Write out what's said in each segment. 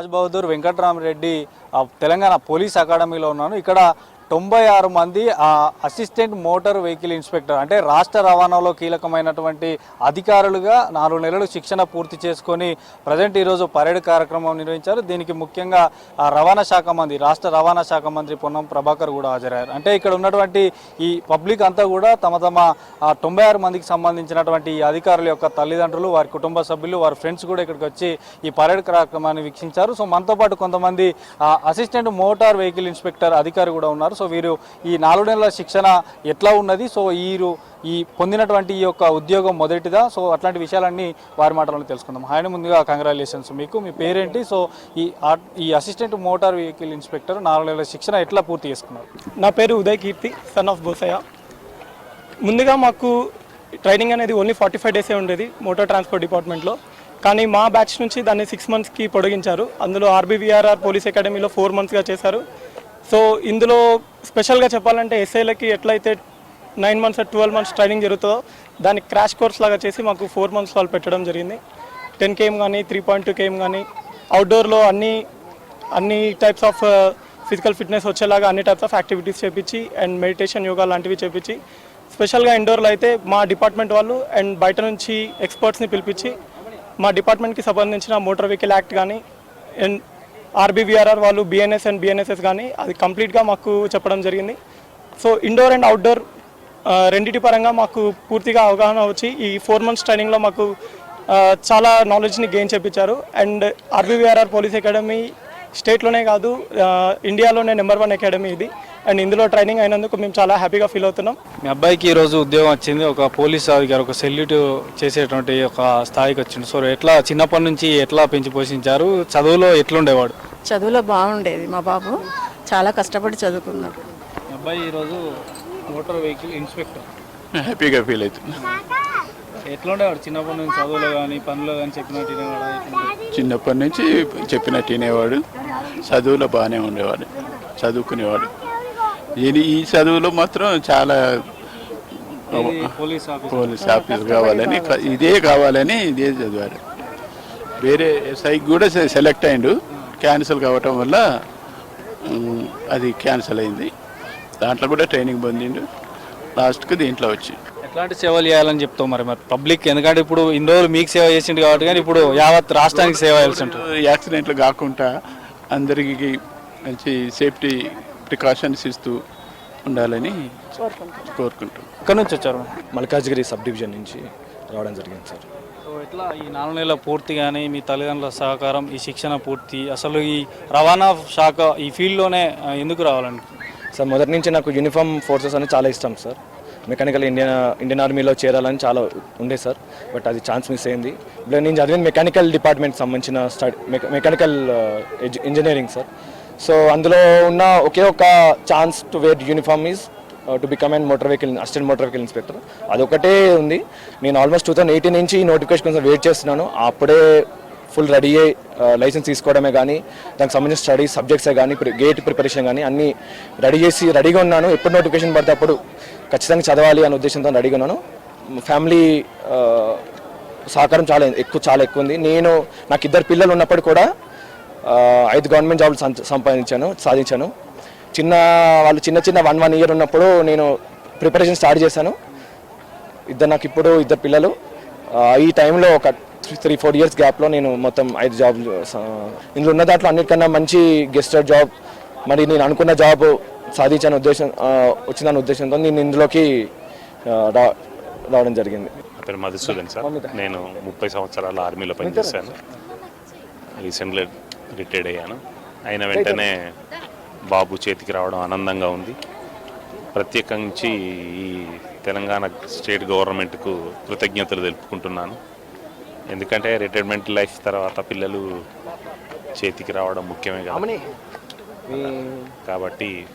రాజ్ బహదూర్ వెంకట్రామరెడ్డి ఆ, తెలంగాణ పోలీస్ అకాడమీలో ఉన్నాను. ఇక్కడ తొంభై ఆరు మంది అసిస్టెంట్ మోటార్ వెహికల్ ఇన్స్పెక్టర్ అంటే రాష్ట్ర రవాణాలో కీలకమైనటువంటి అధికారులుగా నాలుగు నెలలు శిక్షణ పూర్తి చేసుకొని ప్రజెంట్ ఈరోజు పరేడ్ కార్యక్రమం నిర్వహించారు. దీనికి ముఖ్యంగా రవాణా శాఖ మంత్రి రాష్ట్ర రవాణా శాఖ మంత్రి పొన్నం ప్రభాకర్ కూడా హాజరయ్యారు. అంటే ఇక్కడ ఉన్నటువంటి ఈ పబ్లిక్ అంతా కూడా తమ తమ తొంభై ఆరు మందికి సంబంధించినటువంటి ఈ అధికారుల యొక్క తల్లిదండ్రులు వారి కుటుంబ సభ్యులు వారి ఫ్రెండ్స్ కూడా ఇక్కడికి వచ్చి ఈ పరేడ్ కార్యక్రమాన్ని వీక్షించారు. సో మనతో పాటు కొంతమంది అసిస్టెంట్ మోటార్ వెహికల్ ఇన్స్పెక్టర్ అధికారి కూడా ఉన్నారు. సో వీరు ఈ నాలుగు నెలల శిక్షణ ఎట్లా ఉన్నది? సో వీరు ఈ పొందినటువంటి ఈ యొక్క ఉద్యోగం మొదటిదా? సో అట్లాంటి విషయాలన్నీ వారి మాటలను తెలుసుకుందాం. ఆయన ముందుగా కంగ్రాచులేషన్స్ మీకు. మీ పేరేంటి? సో ఈ ఈ అసిస్టెంట్ మోటార్ వెహికల్ ఇన్స్పెక్టర్ నాలుగు నెలల శిక్షణ ఎట్లా పూర్తి చేసుకున్నారు? నా పేరు ఉదయ్ కీర్తి సన్ ఆఫ్ బోసయ్య. ముందుగా మాకు ట్రైనింగ్ అనేది ఓన్లీ ఫార్టీ ఫైవ్ డేసే ఉండేది మోటార్ ట్రాన్స్పోర్ట్ డిపార్ట్మెంట్లో కానీ మా బ్యాచ్ నుంచి దాన్ని సిక్స్ మంత్స్కి పొడిగించారు. అందులో ఆర్బీవీఆర్ఆర్ పోలీస్ అకాడమీలో ఫోర్ మంత్స్గా చేశారు. సో ఇందులో స్పెషల్గా చెప్పాలంటే ఎస్ఐలకి ఎట్లయితే nine months twelve months training జరుగుతుందో దాన్ని క్రాష్ కోర్స్ లాగా చేసి మాకు ఫోర్ మంత్స్ వాళ్ళు పెట్టడం జరిగింది. టెన్ కేఎం కానీ త్రీ పాయింట్ టూ కేఎం కానీ అవుట్డోర్లో అన్ని అన్ని టైప్స్ ఆఫ్ ఫిజికల్ ఫిట్నెస్ వచ్చేలాగా అన్ని టైప్స్ ఆఫ్ యాక్టివిటీస్ చేపించి అండ్ మెడిటేషన్ యోగా లాంటివి చేపించి స్పెషల్గా ఇండోర్లో అయితే మా డిపార్ట్మెంట్ వాళ్ళు అండ్ బయట నుంచి ఎక్స్పర్ట్స్ని పిలిపించి మా డిపార్ట్మెంట్కి సంబంధించిన మోటార్ వెహికల్ యాక్ట్ కానీ అండ్ ఆర్బీవీఆర్ఆర్ వాళ్ళు బిఎన్ఎస్ అండ్ బిఎన్ఎస్ఎస్ కానీ అది కంప్లీట్గా మాకు చెప్పడం జరిగింది. సో ఇండోర్ అండ్ అవుట్డోర్ రెండింటి పరంగా మాకు పూర్తిగా అవగాహన వచ్చి ఈ ఫోర్ మంత్స్ ట్రైనింగ్లో మాకు చాలా నాలెడ్జ్ని గెయిన్ చేపించారు. అండ్ ఆర్బీవీఆర్ఆర్ పోలీస్ అకాడమీ స్టేట్లోనే కాదు ఇండియాలోనే నెంబర్ వన్ అకాడమీ ఇది. అండ్ ఇందులో ట్రైనింగ్ అయినందుకు మేము చాలా హ్యాపీగా ఫీల్ అవుతున్నాం. మీ అబ్బాయికి ఈరోజు ఉద్యోగం వచ్చింది. ఒక పోలీస్ అధికారి ఒక సెల్యూట్ చేసేటువంటి ఒక స్థాయికి వచ్చింది సో ఎట్లా చిన్నప్పటి నుంచి ఎట్లా పెంచి పోషించారు? చదువులో ఎట్లుండేవాడు? చదువులో బాగుండేది మా బాబు. చాలా కష్టపడి చదువుకున్నాడు. మీ అబ్బాయి ఈరోజు మోటార్ వెహికల్ ఇన్స్పెక్టర్. హ్యాపీగా ఫీల్ అవుతుంది ఎట్లుండేవాడు చిన్నప్పటి నుంచి చదువులో కానీ పనులు కానీ చెప్పినట్టు వినేవాడా? చిన్నప్పటి నుంచి చెప్పినట్టు వినేవాడు. చదువులో బాగానే ఉండేవాడు. చదువుకునేవాడు. ఇది ఈ చదువులో మాత్రం చాలా పోలీస్ ఆఫీస్ కావాలని ఇదే కావాలని ఇదే చదివాడు వేరే ఎస్ఐకి కూడా సెలెక్ట్ అయిండు. క్యాన్సిల్ కావటం వల్ల అది క్యాన్సిల్ అయింది. దాంట్లో కూడా ట్రైనింగ్ పొందిండు. లాస్ట్కి దీంట్లో వచ్చి. ఎట్లాంటి సేవలు చేయాలని చెప్తావు మరి? మరి పబ్లిక్ ఎందుకంటే ఇప్పుడు ఇన్ని రోజులు మీకు సేవ చేసిండు కాబట్టి కానీ ఇప్పుడు యావత్ రాష్ట్రానికి సేవ చేయాల్సి ఉంటుంది. యాక్సిడెంట్లు కాకుండా అందరికి మంచి సేఫ్టీ ప్రికాషన్స్ ఇస్తూ ఉండాలని కోరుకుంటాం ఎక్కడి నుంచి వచ్చారు? మల్కాజ్గిరి సబ్ డివిజన్ నుంచి రావడం జరిగింది సార్. సో ఎట్లా ఈ నాలుగు నెలల పూర్తి కానీ మీ తల్లిదండ్రుల సహకారం ఈ శిక్షణ పూర్తి అసలు ఈ రవాణా శాఖ ఈ ఫీల్డ్లోనే ఎందుకు రావాలని సార్ మొదటి నుంచి నాకు యూనిఫామ్ ఫోర్సెస్ అనేది చాలా ఇష్టం సార్. మెకానికల్ ఇండియన్ ఇండియన్ ఆర్మీలో చేరాలని చాలా ఉండే సార్. బట్ అది ఛాన్స్ మిస్ అయింది. ఇప్పుడు నేను చదివిన మెకానికల్ డిపార్ట్మెంట్ సంబంధించిన study mechanical engineering sir. So అందులో ఉన్న ఒకే ఒక chance to wear uniform is to become and motor vehicle assistant motor vehicle inspector అదొకటే ఉంది. నేను ఆల్మోస్ట్ టూ థౌసండ్ ఎయిటీన్ నుంచి ఈ నోటిఫికేషన్ కోసం వెయిట్ చేస్తున్నాను. అప్పుడే ఫుల్ రెడీ అయ్యి uh, లైసెన్స్ తీసుకోవడమే కానీ దానికి సంబంధించిన స్టడీ సబ్జెక్ట్సే కానీ గేట్ ప్రిపరేషన్ కానీ అన్నీ రెడీ చేసి రెడీగా ఉన్నాను. ఎప్పుడు నోటిఫికేషన్ పడితే అప్పుడు ఖచ్చితంగా చదవాలి అనే ఉద్దేశంతో రెడీగా ఉన్నాను. ఫ్యామిలీ uh, సహకారం చాలా ఎక్కువ చాలా ఎక్కువ ఉంది. నేను నాకు ఇద్దరు పిల్లలు ఉన్నప్పుడు కూడా ఐదు గవర్నమెంట్ జాబ్లు సంపాదించాను సాధించాను. చిన్న వాళ్ళు చిన్న చిన్న వన్ వన్ ఇయర్ ఉన్నప్పుడు నేను ప్రిపరేషన్ స్టార్ట్ చేశాను. ఇద్దరు నాకు ఇప్పుడు ఇద్దరు పిల్లలు. ఈ టైంలో ఒక త్రీ ఫోర్ ఇయర్స్ గ్యాప్లో నేను మొత్తం ఐదు జాబ్లు స- ఇందులో ఉన్న దాంట్లో అన్నిటికన్నా మంచి గెస్టర్ జాబ్ మరి నేను అనుకున్న జాబ్ సాధించాను ఉద్దేశం ఆ, వచ్చిందన్న ఉద్దేశంతో నేను ఇందులోకి రావడం జరిగింది. మధుసూదన్ సార్. నేను ముప్పై సంవత్సరాల ఆర్మీలో పనిచేశాను. రీసెంట్లీ రిటైర్డ్ అయ్యాను. అయిన వెంటనే బాబు చేతికి రావడం ఆనందంగా ఉంది. ప్రత్యేకించి ఈ తెలంగాణ స్టేట్ గవర్నమెంట్కు కృతజ్ఞతలు తెలుపుకుంటున్నాను. ఎందుకంటే రిటైర్మెంట్ లైఫ్ తర్వాత పిల్లలు చేతికి రావడం ముఖ్యమే కదా. కాబట్టి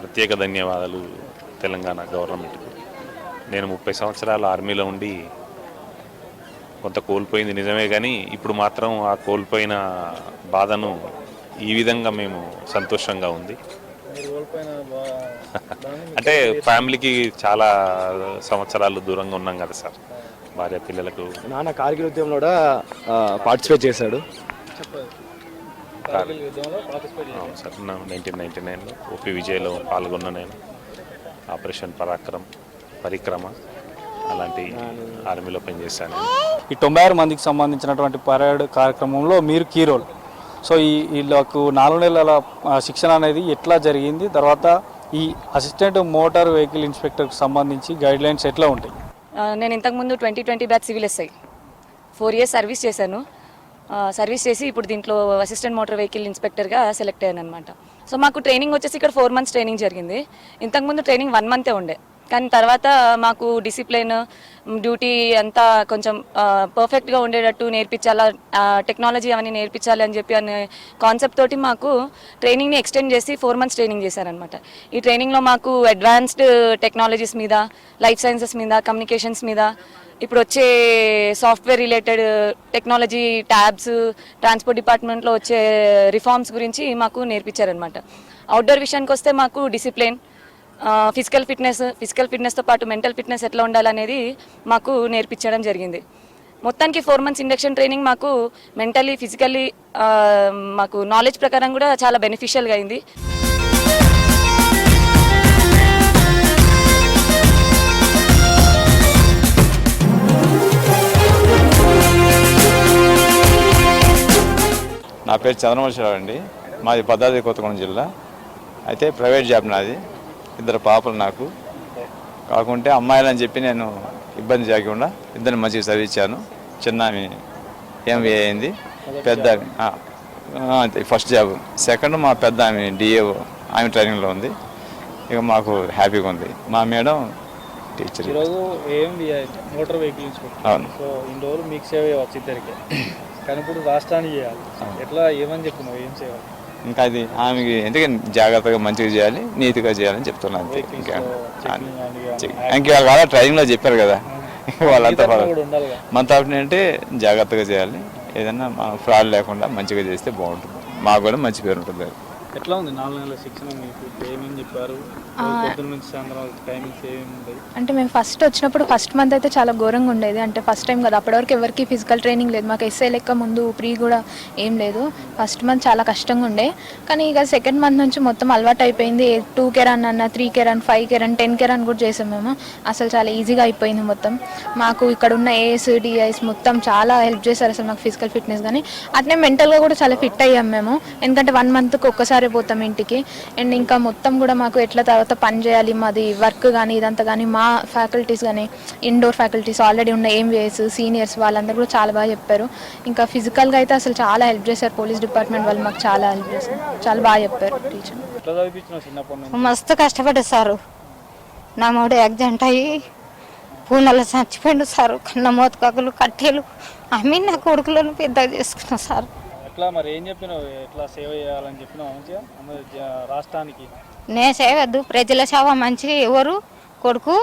ప్రత్యేక ధన్యవాదాలు తెలంగాణ గవర్నమెంట్కు. నేను ముప్పై సంవత్సరాల ఆర్మీలో ఉండి కొంత కోల్పోయింది నిజమే కానీ ఇప్పుడు మాత్రం ఆ కోల్పోయిన బాధను ఈ విధంగా మేము సంతోషంగా ఉంది. అంటే ఫ్యామిలీకి చాలా సంవత్సరాలు దూరంగా ఉన్నాం కదా సార్. భార్య పిల్లలకు. నాన్న కార్గిల్ ఉద్యమంలో కూడా పార్టిసిపేట్ చేశాడు. అవును సార్ నైన్టీన్ నైన్టీ నైన్లో ఓపీ విజయ్లో పాల్గొన్న నేను. ఆపరేషన్ పరాక్రమ్ పరిక్రమ అలాంటి ఆర్మీలో పనిచేశాను. ఈ తొంభై ఆరు మందికి సంబంధించినటువంటి పరేడ్ కార్యక్రమంలో మీరు కీ రోల్. సో ఈ వీళ్ళకు నాలుగు నెలల శిక్షణ అనేది ఎట్లా జరిగింది? తర్వాత ఈ అసిస్టెంట్ మోటార్ వెహికల్ ఇన్స్పెక్టర్కి సంబంధించి గైడ్ లైన్స్ ఎట్లా ఉంటాయి? నేను ఇంతకుముందు twenty twenty batch civil SI. Four years service చేశాను. సర్వీస్ చేసి ఇప్పుడు దీంట్లో అసిస్టెంట్ మోటార్ వెహికల్ ఇన్స్పెక్టర్గా సెలెక్ట్ అయ్యాను అనమాట సో మాకు ట్రైనింగ్ వచ్చేసి ఇక్కడ ఫోర్ మంత్స్ ట్రైనింగ్ జరిగింది. ఇంతకుముందు ట్రైనింగ్ వన్ మంతే ఉండే. కానీ తర్వాత మాకు డిసిప్లిన్ డ్యూటీ అంతా కొంచెం పర్ఫెక్ట్గా ఉండేటట్టు నేర్పించాలా టెక్నాలజీ అవన్నీ నేర్పించాలి అని చెప్పి అనే కాన్సెప్ట్ తోటి మాకు ట్రైనింగ్ని ఎక్స్టెండ్ చేసి ఫోర్ మంత్స్ ట్రైనింగ్ చేశారనమాట ఈ ట్రైనింగ్లో మాకు అడ్వాన్స్డ్ టెక్నాలజీస్ మీద లైఫ్ సైన్సెస్ మీద కమ్యూనికేషన్స్ మీద ఇప్పుడు వచ్చే software related technology tabs transport డిపార్ట్మెంట్లో వచ్చే రిఫార్మ్స్ గురించి మాకు నేర్పించారనమాట అవుట్డోర్ విషయానికి వస్తే మాకు డిసిప్లిన్ ఫిజికల్ ఫిట్నెస్ ఫిజికల్ ఫిట్నెస్తో పాటు మెంటల్ ఫిట్నెస్ ఎట్లా ఉండాలనేది మాకు నేర్పించడం జరిగింది. మొత్తానికి ఫోర్ మంత్స్ ఇండక్షన్ ట్రైనింగ్ మాకు మెంటలీ ఫిజికల్లీ మాకు నాలెడ్జ్ ప్రకారం కూడా చాలా బెనిఫిషియల్గా అయింది. నా పేరు చంద్రమోహన్రావు అండి. మాది భద్రాద్రి కొత్తగూడెం జిల్లా. అయితే ప్రైవేట్ జాబ్ నాది. ఇద్దరు పాపలు నాకు. కాకుంటే అమ్మాయిలు అని చెప్పి నేను ఇబ్బంది చేయకుండా ఇద్దరిని మంచిగా చదివించాను. చిన్న ఎంబీఏ అయింది. పెద్ద ఫస్ట్ జాబ్ సెకండ్ మా పెద్ద ఆమె డిఏఓ ఆమె ట్రైనింగ్లో ఉంది. ఇక మాకు హ్యాపీగా ఉంది. మా మేడం టీచర్ ఈరోజు ఏం మోటార్ వెహికల్ అవును. సో ఇన్ని రోజులు మీకు సేవ ఇద్దరికి. కానీ ఇప్పుడు రాష్ట్రానికి చేయాలి. ఎట్లా ఏమని చెప్తున్నావు ఏం చేయాలి ఇంకా అది ఆమెకి ఎందుకంటే జాగ్రత్తగా మంచిగా చేయాలి నీట్గా చేయాలని చెప్తున్నాను అంతే. ఇంకా ఇంకా వాళ్ళ ట్రైనింగ్లో చెప్పారు కదా. వాళ్ళంతా కూడా ఉండాలిగా మన తరఫున అంటే జాగ్రత్తగా చేయాలి. ఏదన్నా మా ఫ్రాడ్ లేకుండా మంచిగా చేస్తే బాగుంటుంది. మాకు కూడా మంచి పేరు ఉంటుంది. ఎట్లా ఉంది? నాలుగు నెలల శిక్షణ మీకు ఏమేమి చెప్పారు? పొద్దున్న నుంచి సాయంత్రం టైమింగ్స్ ఏమేమి ఉంటాయి అంటే మేము ఫస్ట్ వచ్చినప్పుడు ఫస్ట్ మంత్ అయితే చాలా ఘోరంగా ఉండేది. అంటే ఫస్ట్ టైం కదా అప్పటివరకు ఎవరికి ఫిజికల్ ట్రైనింగ్ లేదు. మాకు ఎస్ఐ లెక్క ముందు ప్రీ కూడా ఏం లేదు. ఫస్ట్ మంత్ చాలా కష్టంగా ఉండే. కానీ ఇక సెకండ్ మంత్ నుంచి మొత్తం అలవాటు అయిపోయింది. టూ కే రన్ అన్న three K run five K run ten K run కూడా చేసాం మేము. అసలు చాలా ఈజీగా అయిపోయింది మొత్తం. మాకు ఇక్కడ ఉన్న ఏఎస్ డిఐస్ మొత్తం చాలా హెల్ప్ చేశారు అసలు మాకు ఫిజికల్ ఫిట్నెస్ కానీ అట్నే మెంటల్గా కూడా చాలా ఫిట్ అయ్యాం మేము. ఎందుకంటే వన్ మంత్కి ఒక్కసారి పోతాం ఇంటికి. అండ్ ఇంకా మొత్తం కూడా మాకు ఎట్లా తర్వాత పని చేయాలి మాది వర్క్ కానీ ఇదంతా కానీ మా ఫ్యాకల్టీస్ కానీ ఇండోర్ ఫ్యాకల్టీస్ ఆల్రెడీ ఉన్న ఎంవిఎస్ సీనియర్స్ వాళ్ళందరూ కూడా చాలా బాగా చెప్పారు. ఇంకా ఫిజికల్గా అయితే అసలు చాలా హెల్ప్ చేశారు పోలీస్ డిపార్ట్మెంట్ వాళ్ళు మాకు చాలా హెల్ప్ చేశారు. చాలా బాగా చెప్పారు టీచర్. మస్తు కష్టపడ్డారు సారు. నా మూడు యాక్సిడెంట్ అయ్యి పూనెల చచ్చిపోయిండు సారు. కన్న మోతకాకులు కట్టెలు అమ్మి నా కొడుకులను పెద్దగా చేసుకున్నా సార్. ఎట్లా మరి ఏం చెప్పినావు? ఎట్లా సేవ చేయాలని చెప్పినావు మంచిగా? అందరు రాష్ట్రానికి? నే సేవద్దు ప్రజల సేవ మంచిగా ఎవరు? కొడుకు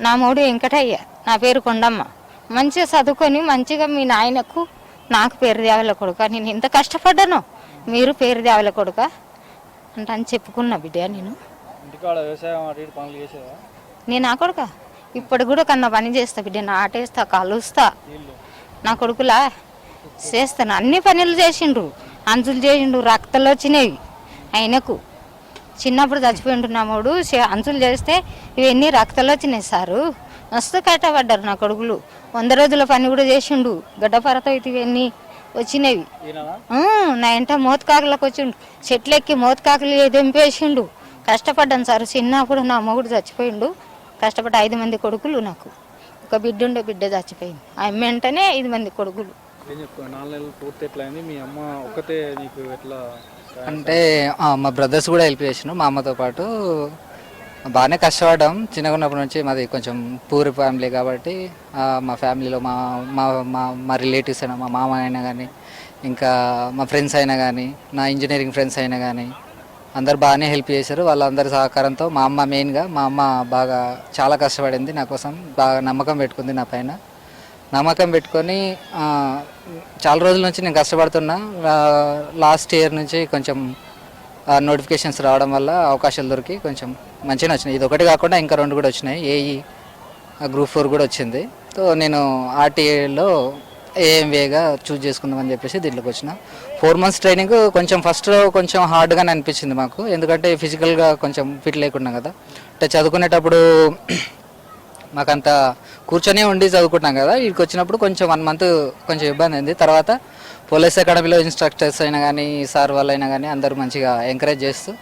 నా మూడు వెంకటయ్య. నా పేరు కొండమ్మ. మంచిగా చదువుకొని మంచిగా మీ నాయనకు నాకు పేరు దేవల కొడుక. నేను ఇంత కష్టపడ్డాను. మీరు పేరు దేవల కొడుక అంటే అని చెప్పుకున్నా బిడ్డ నేను. నేను నా కొడుక? ఇప్పుడు కూడా కన్నా పని చేస్తా బిడ్డ. నాటేస్తా కలుస్తా. నా కొడుకులా చేస్తాను. అన్ని పనులు చేసిండు అంచులు చేసిండు రక్తలు వచ్చినాయి ఆయనకు. చిన్నప్పుడు చచ్చిపోయిండు అంచులు చేస్తే ఇవన్నీ రక్తలు వచ్చినాయి సారు? మస్తు కట్టబడ్డారు నా కొడుకులు. వంద రోజుల పని కూడా చేసిండు. గడ్డపరతో అయితే ఇవన్నీ వచ్చినవి నా ఇంట మోతకాకులకు వచ్చిండు. చెట్లెక్కి మోతకాకులు దింపేసిండు కష్టపడ్డాను సార్. చిన్నప్పుడు నా మొగుడు చచ్చిపోయిండు. కష్టపడి ఐదు మంది కొడుకులు నాకు. ఒక బిడ్డ ఉండే బిడ్డ చచ్చిపోయింది. ఆమె వెంటనే ఐదు మంది కొడుకులు. ఏం చెప్పు నాలుగు నెలలు పూర్తి ఎట్లా అయింది మీ అమ్మ ఒక్కతే నీకు ఎట్లా అంటే ఆ, మా బ్రదర్స్ కూడా హెల్ప్ చేసినారు మా అమ్మతో పాటు. బాగానే కష్టపడ్డాం. చిన్నగా ఉన్నప్పటి నుంచి మాది కొంచెం పూర్ ఫ్యామిలీ కాబట్టి ఆ, మా ఫ్యామిలీలో మా మా మా మా రిలేటివ్స్ అయినా మా మామ అయినా కానీ ఇంకా మా ఫ్రెండ్స్ అయినా కానీ నా ఇంజనీరింగ్ ఫ్రెండ్స్ అయినా కానీ అందరు బాగానే హెల్ప్ చేశారు. వాళ్ళందరి సహకారంతో మా అమ్మ మెయిన్గా మా అమ్మ బాగా చాలా కష్టపడింది. నా కోసం బాగా నమ్మకం పెట్టుకుంది నా పైన. నమ్మకం పెట్టుకొని చాలా రోజుల నుంచి నేను కష్టపడుతున్నా. లాస్ట్ ఇయర్ నుంచి కొంచెం నోటిఫికేషన్స్ రావడం వల్ల అవకాశాలు దొరికి కొంచెం మంచిగా వచ్చినాయి. ఇది ఒకటి కాకుండా ఇంకా రెండు కూడా వచ్చినాయి. ఏఈ గ్రూప్ ఫోర్ కూడా వచ్చింది. సో నేను ఆర్టీఏలో ఏఎంవేగా చూజ్ చేసుకుందామని చెప్పేసి దీంట్లోకి వచ్చిన. ఫోర్ మంత్స్ ట్రైనింగ్ కొంచెం ఫస్ట్లో కొంచెం హార్డ్గానే అనిపించింది మాకు. ఎందుకంటే ఫిజికల్గా కొంచెం ఫిట్ లేకున్నాం కదా. అంటే చదువుకునేటప్పుడు మాకంత కూర్చొని ఉండి చదువుకుంటాం కదా. ఇక్కడికి వచ్చినప్పుడు కొంచెం వన్ మంత్ కొంచెం ఇబ్బంది అయింది. తర్వాత పోలీస్ అకాడమీలో ఇన్స్ట్రక్టర్స్ అయినా కానీ సార్ వాళ్ళు అయినా కానీ అందరూ మంచిగా ఎంకరేజ్ చేస్తూ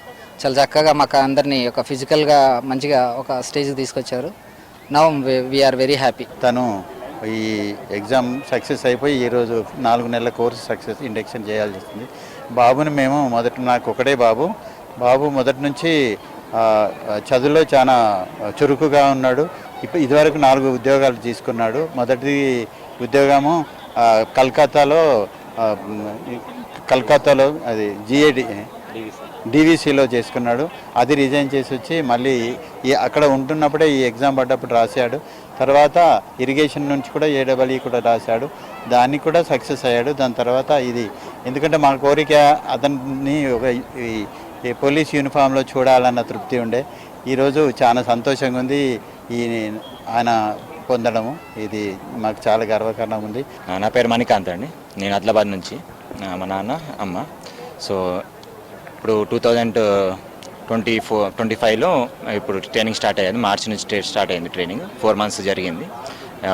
చాలా చక్కగా మాకు అందరినీ ఒక ఫిజికల్గా మంచిగా ఒక స్టేజ్కి తీసుకొచ్చారు. నవ్ వీఆర్ వెరీ హ్యాపీ తను ఈ ఎగ్జామ్ సక్సెస్ అయిపోయి ఈరోజు నాలుగు నెలల కోర్సు సక్సెస్ ఇండక్షన్ చేయాల్సి వస్తుంది. బాబుని మేము మొదట నాకు ఒకటే బాబు. బాబు మొదటి నుంచి చదువులో చాలా చురుకుగా ఉన్నాడు. ఇప్పుడు ఇదివరకు నాలుగు ఉద్యోగాలు తీసుకున్నాడు. మొదటి ఉద్యోగము కల్కత్తాలో కలకత్తాలో కలకత్తాలో అది జిఏడి డీవీసీలో చేసుకున్నాడు. అది రిజైన్ చేసి వచ్చి మళ్ళీ ఈ అక్కడ ఉంటున్నప్పుడే ఈ ఎగ్జామ్ పడ్డప్పుడు రాశాడు. తర్వాత ఇరిగేషన్ నుంచి కూడా ఏడబ్ల్యూ కూడా రాశాడు. దాన్ని కూడా సక్సెస్ అయ్యాడు. దాని తర్వాత ఇది ఎందుకంటే మా కోరిక అతన్ని ఒక ఈ- ఈ పోలీస్ యూనిఫామ్లో చూడాలన్న తృప్తి ఉండే. ఈరోజు చాలా సంతోషంగా ఉంది. ఈ ఆయన పొందడము. ఇది మాకు చాలా గర్వకారణం ఉంది. నా పేరు మణికాంత్ అండి. నేను ఆదిలాబాద్ నుంచి మా నాన్న అమ్మ. సో ఇప్పుడు two thousand twenty four twenty ఫైవ్లో ఇప్పుడు ట్రైనింగ్ స్టార్ట్ అయ్యింది. మార్చి నుంచి స్టార్ట్ అయింది ట్రైనింగ్. ఫోర్ మంత్స్ జరిగింది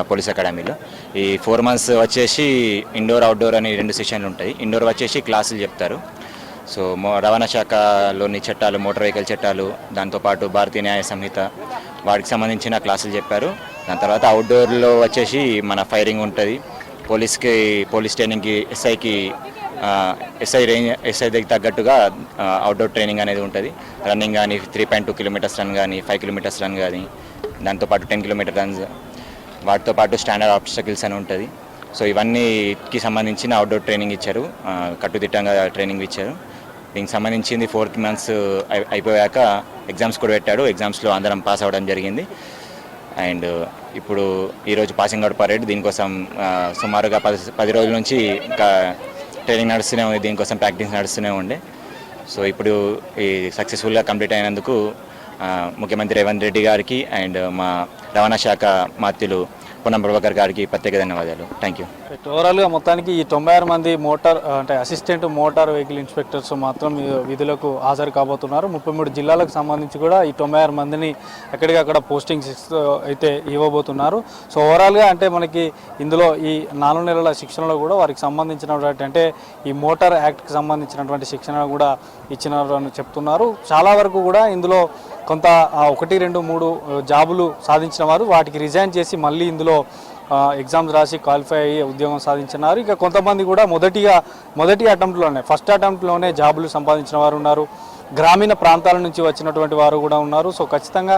పోలీస్ అకాడమీలో. ఈ ఫోర్ మంత్స్ వచ్చేసి ఇండోర్ అవుట్డోర్ అని రెండు సెషన్లు ఉంటాయి. ఇండోర్ వచ్చేసి క్లాసులు చెప్తారు. సో మో రవాణా శాఖలోని చట్టాలు మోటార్ వెహికల్ చట్టాలు దాంతోపాటు భారతీయ న్యాయ సంహిత వాటికి సంబంధించిన క్లాసులు చెప్పారు. దాని తర్వాత అవుట్డోర్లో వచ్చేసి మన ఫైరింగ్ ఉంటుంది. పోలీస్కి పోలీస్ ట్రైనింగ్కి ఎస్ఐకి ఎస్ఐ రేంజ్ ఎస్ఐ దగ్గర తగ్గట్టుగా అవుట్డోర్ ట్రైనింగ్ అనేది ఉంటుంది. రన్నింగ్ కానీ three point two kilometres run కానీ ఫైవ్ కిలోమీటర్స్ రన్ కానీ దాంతోపాటు టెన్ కిలోమీటర్ రన్స్ వాటితో పాటు స్టాండర్డ్ ఆబ్స్టకిల్స్ అని ఉంటుంది. సో ఇవన్నీకి సంబంధించిన అవుట్డోర్ ట్రైనింగ్ ఇచ్చారు. కట్టుదిట్టంగా ట్రైనింగ్ ఇచ్చారు. దీనికి సంబంధించింది ఫోర్త్ మంత్స్ అయిపోయాక ఎగ్జామ్స్ కూడా పెట్టాడు. ఎగ్జామ్స్లో అందరం పాస్ అవ్వడం జరిగింది. అండ్ ఇప్పుడు ఈరోజు పాసింగ్ అవుట్ పరేడ్ దీనికోసం సుమారుగా పది పది రోజుల నుంచి ఇంకా ట్రైనింగ్ నడుస్తూనే ఉంది. దీనికోసం ప్రాక్టీస్ నడుస్తూనే ఉండే. సో ఇప్పుడు ఈ సక్సెస్ఫుల్గా కంప్లీట్ అయినందుకు ముఖ్యమంత్రి రేవంత్ రెడ్డి గారికి అండ్ మా రవాణా శాఖ మాత్యులు పొన్నం ప్రభాకర్ గారికి ప్రత్యేక ధన్యవాదాలు. థ్యాంక్ యూ ఓవరాల్గా మొత్తానికి ఈ తొంభై ఆరు మంది మోటార్ అంటే అసిస్టెంట్ మోటార్ వెహికల్ ఇన్స్పెక్టర్స్ మాత్రం విధులకు హాజరు కాబోతున్నారు. ముప్పై మూడు జిల్లాలకు సంబంధించి కూడా ఈ తొంభై ఆరు మందిని ఎక్కడికక్కడ పోస్టింగ్స్ అయితే ఇవ్వబోతున్నారు. సో ఓవరాల్గా అంటే మనకి ఇందులో ఈ నాలుగు నెలల శిక్షణలో కూడా వారికి సంబంధించినటువంటి అంటే ఈ మోటార్ యాక్ట్కి సంబంధించినటువంటి శిక్షణ కూడా ఇచ్చినారు అని చెప్తున్నారు. చాలా వరకు కూడా ఇందులో కొంత ఒకటి రెండు మూడు జాబులు సాధించిన వారు వాటికి రిజైన్ చేసి మళ్ళీ ఇందులో ఎగ్జామ్స్ రాసి క్వాలిఫై అయ్యి ఉద్యోగం సాధించినారు. ఇక కొంతమంది కూడా మొదటిగా మొదటి అటెంప్ట్లోనే ఫస్ట్ అటెంప్ట్లోనే జాబులు సంపాదించిన వారు ఉన్నారు. గ్రామీణ ప్రాంతాల నుంచి వచ్చినటువంటి వారు కూడా ఉన్నారు. సో ఖచ్చితంగా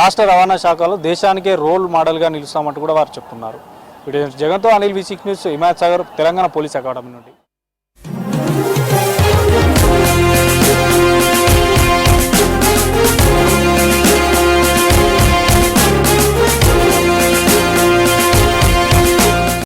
రాష్ట్ర రవాణా శాఖలో దేశానికే రోల్ మోడల్గా నిలుస్తామంటూ కూడా వారు చెప్తున్నారు. వీడియో జగన్తో Anil విసిక్ news Himayat Sagar Telangana police academy నుండి.